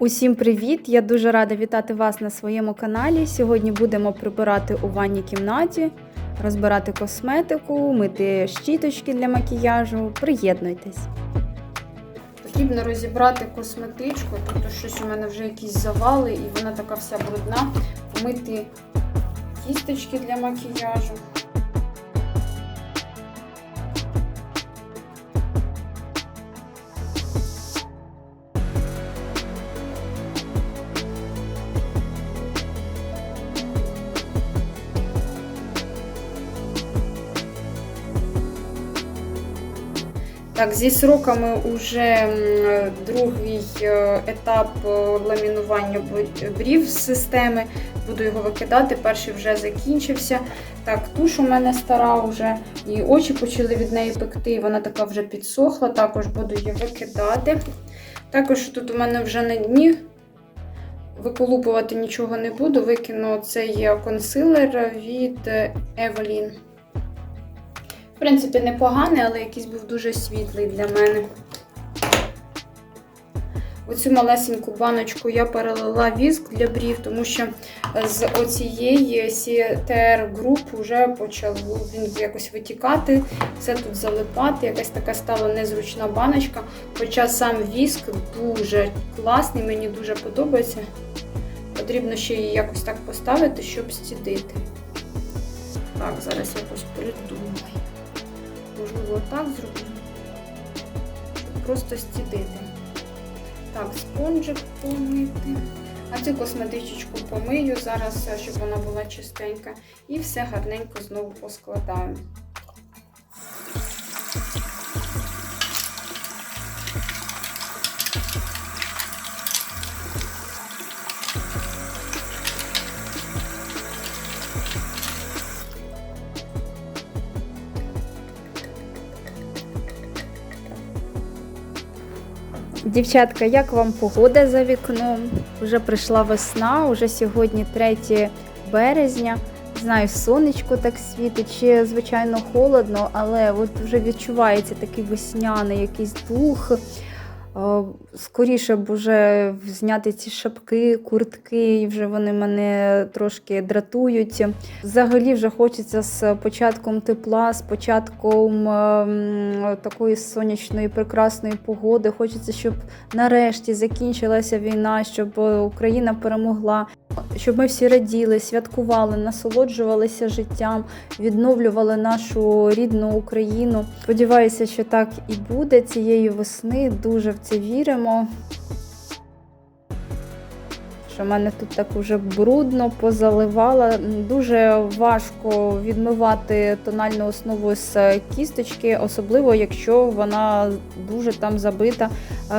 Усім привіт! Я дуже рада вітати вас на своєму каналі. Сьогодні будемо прибирати у ванній кімнаті, розбирати косметику, мити щіточки для макіяжу. Приєднуйтесь. Потрібно розібрати косметичку. Тут щось у мене вже якісь завали, і вона така вся брудна. Помити кісточки для макіяжу. Так, зі сроками вже другий е, етап е, ламінування брів з системи. Буду його викидати. Перший вже закінчився. Так, туш у мене стара вже, і очі почали від неї пекти, і вона така вже підсохла. Також буду її викидати. Також тут у мене вже на дні. Виколупувати нічого не буду, викину цей консилер від Evelyn. В принципі, непоганий, але якийсь був дуже світлий для мене. Оцю малесеньку баночку я перелила віск для брів, тому що з оцієї CTR Group вже почав він якось витікати, все тут залипати. Якась така стала незручна баночка. Хоча сам віск дуже класний, мені дуже подобається. Потрібно ще її якось так поставити, щоб стідити. Так, зараз якось придумаю. Можливо, так зроблю. Просто стідити. Так, спонжик помити. А цю косметичку помию зараз, щоб вона була чистенька. І все гарненько знову поскладаю. Дівчатка, як вам погода за вікном? Вже прийшла весна, уже сьогодні 3 березня. Знаю, сонечко так світить, ще, звичайно, холодно, але от вже відчувається такий весняний якийсь дух. Скоріше б вже зняти ці шапки, куртки, і вже вони мене трошки дратують. Взагалі вже хочеться з початком тепла, з початком ем, такої сонячної, прекрасної погоди. Хочеться, щоб нарешті закінчилася війна, щоб Україна перемогла, щоб ми всі раділи, святкували, насолоджувалися життям, відновлювали нашу рідну Україну. Сподіваюся, що так і буде цієї весни. Дуже в це віримо. Що в мене тут так уже брудно, позаливала. Дуже важко відмивати тональну основу з кісточки, особливо, якщо вона дуже там забита.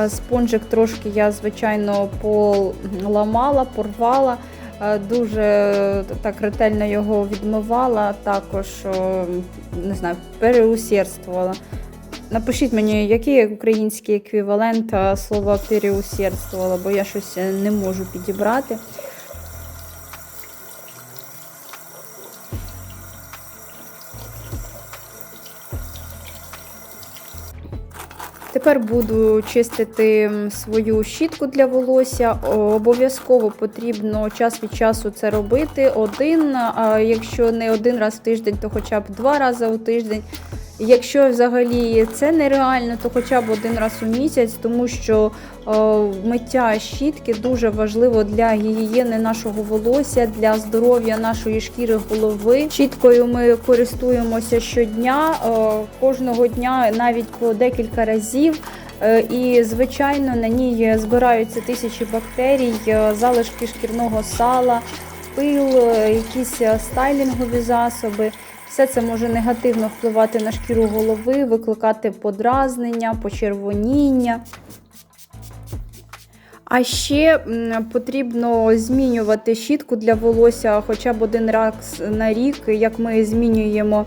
Спонжик трошки я, звичайно, поламала, порвала. Дуже так ретельно його відмивала, також не знаю, переусердствувала. Напишіть мені, який український еквівалент слова переусердствувала, бо я щось не можу підібрати. Тепер буду чистити свою щітку для волосся. Обов'язково потрібно час від часу це робити. Один, а якщо не один раз в тиждень, то хоча б два рази у тиждень. Якщо взагалі це нереально, то хоча б один раз у місяць, тому що о, миття щітки дуже важливо для гігієни нашого волосся, для здоров'я нашої шкіри голови. Щіткою ми користуємося щодня, о, кожного дня навіть по декілька разів. Е, і, звичайно, на ній збираються тисячі бактерій, е, залишки шкірного сала, пил, е, якісь стайлінгові засоби. Все це може негативно впливати на шкіру голови, викликати подразнення, почервоніння. А ще потрібно змінювати щітку для волосся хоча б один раз на рік, як ми змінюємо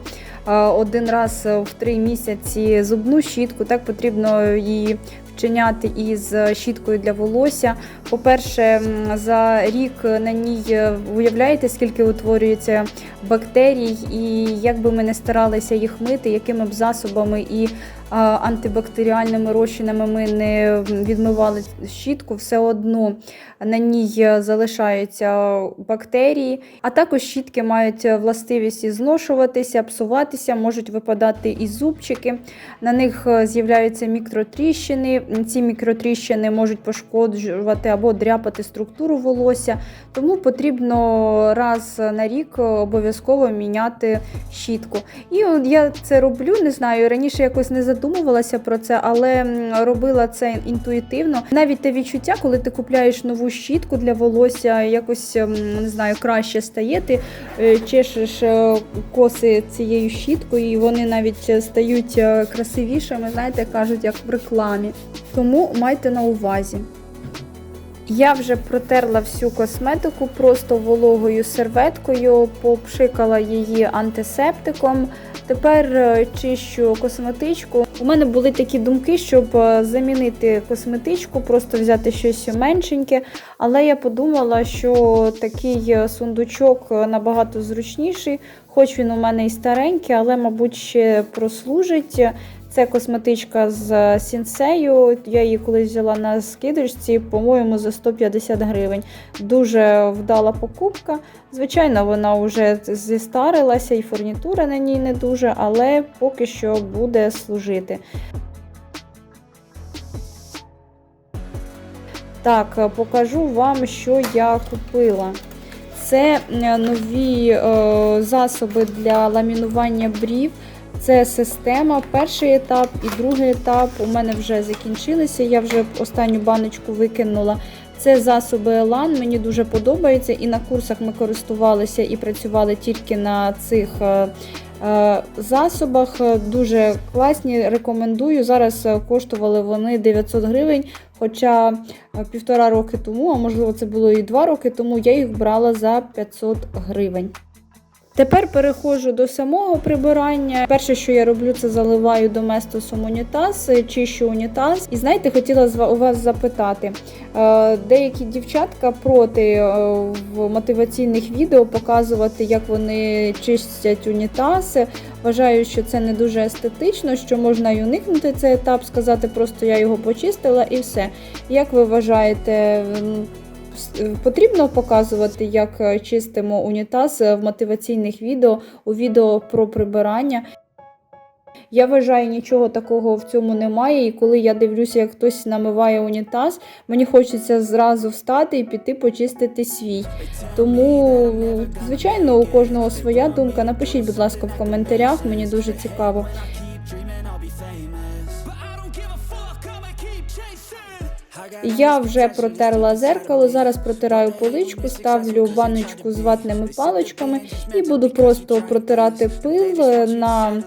один раз в три місяці зубну щітку, так потрібно її вчиняти із щіткою для волосся. По-перше, за рік на ній уявляєте, скільки утворюється бактерій, і як би ми не старалися їх мити, якими б засобами і антибактеріальними розчинами ми не відмивали щітку, все одно на ній залишаються бактерії. А також щітки мають властивість зношуватися, псуватися, можуть випадати і зубчики. На них з'являються мікротріщини. Ці мікротріщини можуть пошкоджувати або дряпати структуру волосся. Тому потрібно раз на рік обов'язково міняти щітку. І я це роблю, не знаю, раніше якось не задумувалася про це, але робила це інтуїтивно. Навіть те відчуття, коли ти купляєш нову щітку для волосся, якось не знаю, краще стає. Ти е, чешеш е, коси цією щіткою, і вони навіть стають е, красивішими, знаєте, кажуть, як в рекламі. Тому майте на увазі. Я вже протерла всю косметику просто вологою серветкою, попшикала її антисептиком. Тепер е, чищу косметичку. У мене були такі думки, щоб е, замінити косметичку, просто взяти щось меншеньке. Але я подумала, що такий е, сундучок набагато зручніший, хоч він у мене і старенький, але, мабуть, ще прослужить. Це косметичка з сінсею. Я її колись взяла на скидочці, по-моєму, за 150 гривень. Дуже вдала покупка. Звичайно, вона вже зістарилася, і фурнітура на ній не дуже, але поки що буде служити. Так, е, покажу вам, що я купила. Це е, нові е, засоби для ламінування брів. Це система, перший етап і другий етап у мене вже закінчилися. Я вже останню баночку викинула. Це засоби Елан, мені дуже подобається. І на курсах ми користувалися і працювали тільки на цих е, е, засобах. Дуже класні, рекомендую. Зараз е, коштували вони 900 гривень. Хоча півтора роки тому, а можливо це було і два роки тому, я їх брала за 500 гривень. Тепер переходжу до самого прибирання. Перше, що я роблю, це заливаю доместосом унітаз, чищу унітаз. І знаєте, хотіла у вас запитати. е, Деякі дівчатка проти е, в мотиваційних відео показувати, як вони чистять унітаз. Вважаю, що це не дуже естетично, що можна й уникнути цей етап, сказати просто я його почистила і все. Як ви вважаєте, потрібно показувати, як е, чистимо унітаз е, в мотиваційних відео, у відео про прибирання? Я вважаю, нічого такого в цьому немає. І коли я дивлюся, як хтось намиває унітаз, мені хочеться зразу встати і піти почистити свій. Тому, звичайно, у кожного своя думка. Напишіть, будь ласка, в коментарях, мені дуже цікаво. Я вже протерла зеркало, зараз протираю поличку, ставлю баночку з ватними паличками і буду просто протирати пил на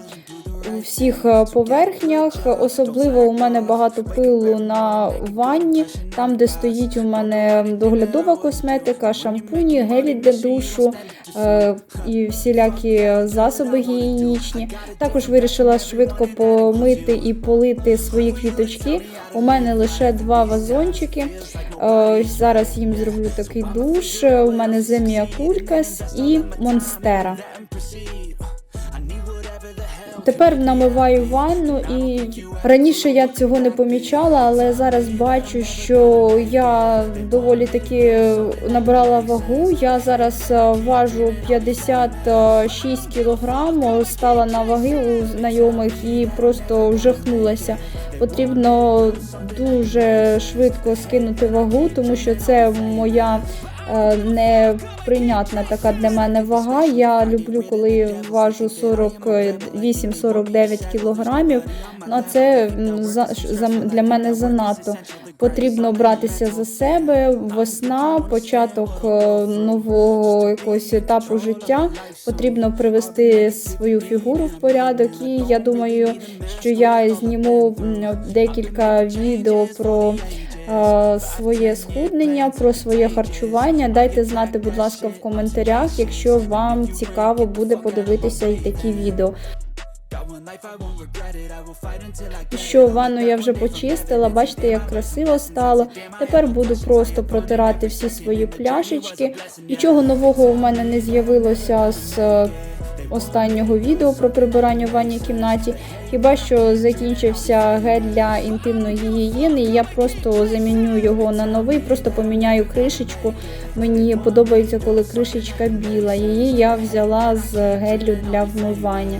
всіх е, поверхнях. Особливо у мене багато пилу на ванні, там, де стоїть у мене доглядова косметика, шампуні, гелі для душу е, і всілякі засоби гігієнічні. Також вирішила швидко помити і полити свої квіточки. У мене лише два вазончики. Е, Зараз їм зроблю такий душ. У мене Земія Кулькас і Монстера. Тепер намиваю ванну і раніше я цього не помічала, але зараз бачу, що я доволі таки набрала вагу. Я зараз е, важу 56 кілограм, стала на ваги у знайомих і просто вжахнулася. Потрібно дуже швидко скинути вагу, тому що це моя е, неприйнятна така для мене вага. Я люблю, коли важу 48-49 кілограмів. Ну, це для мене занадто. Потрібно братися за себе. Весна, початок е, нового якогось етапу життя. Потрібно привести свою фігуру в порядок. І я думаю, що я зніму декілька відео про е, своє схуднення, про своє харчування. Дайте знати, будь ласка, в коментарях, якщо вам цікаво буде подивитися і такі відео. Що ванну я вже почистила, бачите, як красиво стало. Тепер буду просто протирати всі свої пляшечки. Нічого нового у мене не з'явилося з е, останнього відео про прибирання в ванній кімнаті. Хіба що закінчився гель для інтимної гігієни, і я просто заміню його на новий, просто поміняю кришечку. Мені подобається, коли кришечка біла. Її я взяла з гелю для вмивання.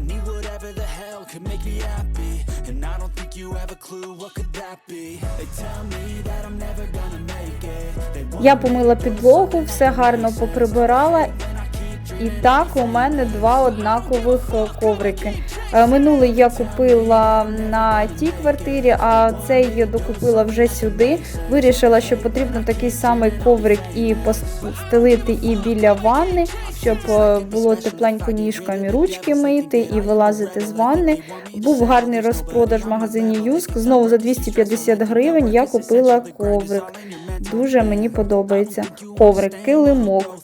I need whatever the hell could make me happy, and I don't think you have a clue what could that be. They tell me that I'm never gonna make it. Я помила підлогу, все гарно поприбирала. І так у мене два однакових е, коврики. Е, Минулий я купила на тій квартирі, а цей я докупила вже сюди. Вирішила, що потрібно такий самий коврик і постелити і біля ванни, щоб е, було тепленько ніжками ручки мити і вилазити з ванни. Був гарний розпродаж в магазині Юск. Знову за 250 гривень я купила коврик. Дуже мені подобається. Коврик, килимок.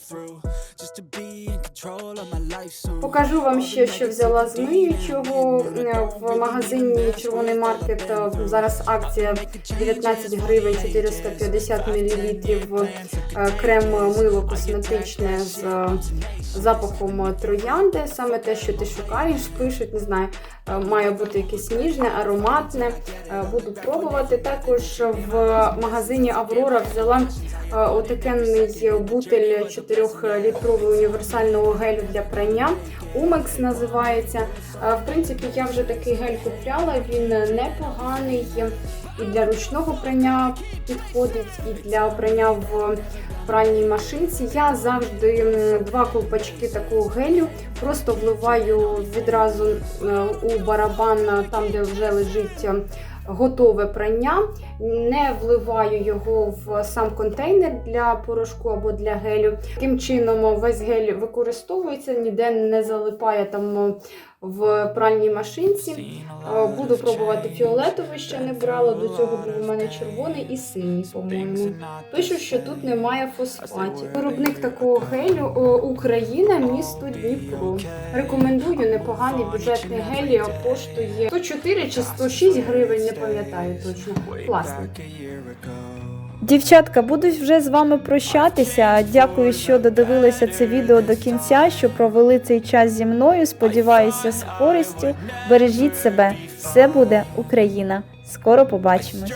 Покажу вам ще, що взяла з миючого Е, в магазині Червоний маркет. е, Зараз акція 19 гривень 450 мл крем мило косметичне з е, запахом троянди. Саме те, що ти шукаєш, пишуть, не знаю, е, має бути якесь ніжне, ароматне. Е, Буду пробувати. Також в магазині Аврора взяла е, отакенний бутель 4-літровий універсального гелю для прання. Умекс називається. Е, В принципі, я вже такий гель купляла, він непоганий. І для ручного прання підходить, і для прання в пральній машинці. Я завжди два ковпачки такого гелю просто вливаю відразу е, у барабан, там де вже лежить е, готове прання. Не вливаю його в сам контейнер для порошку або для гелю. Таким чином весь гель використовується, ніде не залипає там в пральній машинці. Е, Буду пробувати фіолетовий, ще не брала. До цього був у мене червоний і синій, по-моєму. Пишуть, що тут немає фосфатів. Виробник такого гелю Україна, місто Дніпро. Рекомендую непоганий бюджетний гель, коштує 104 чи 106 гривень, не пам'ятаю точно. Класний. Дівчатка, буду вже з вами прощатися. Дякую, що додивилися це відео до кінця, що провели цей час зі мною. Сподіваюся, з користю. Бережіть себе. Все буде Україна. Скоро побачимось.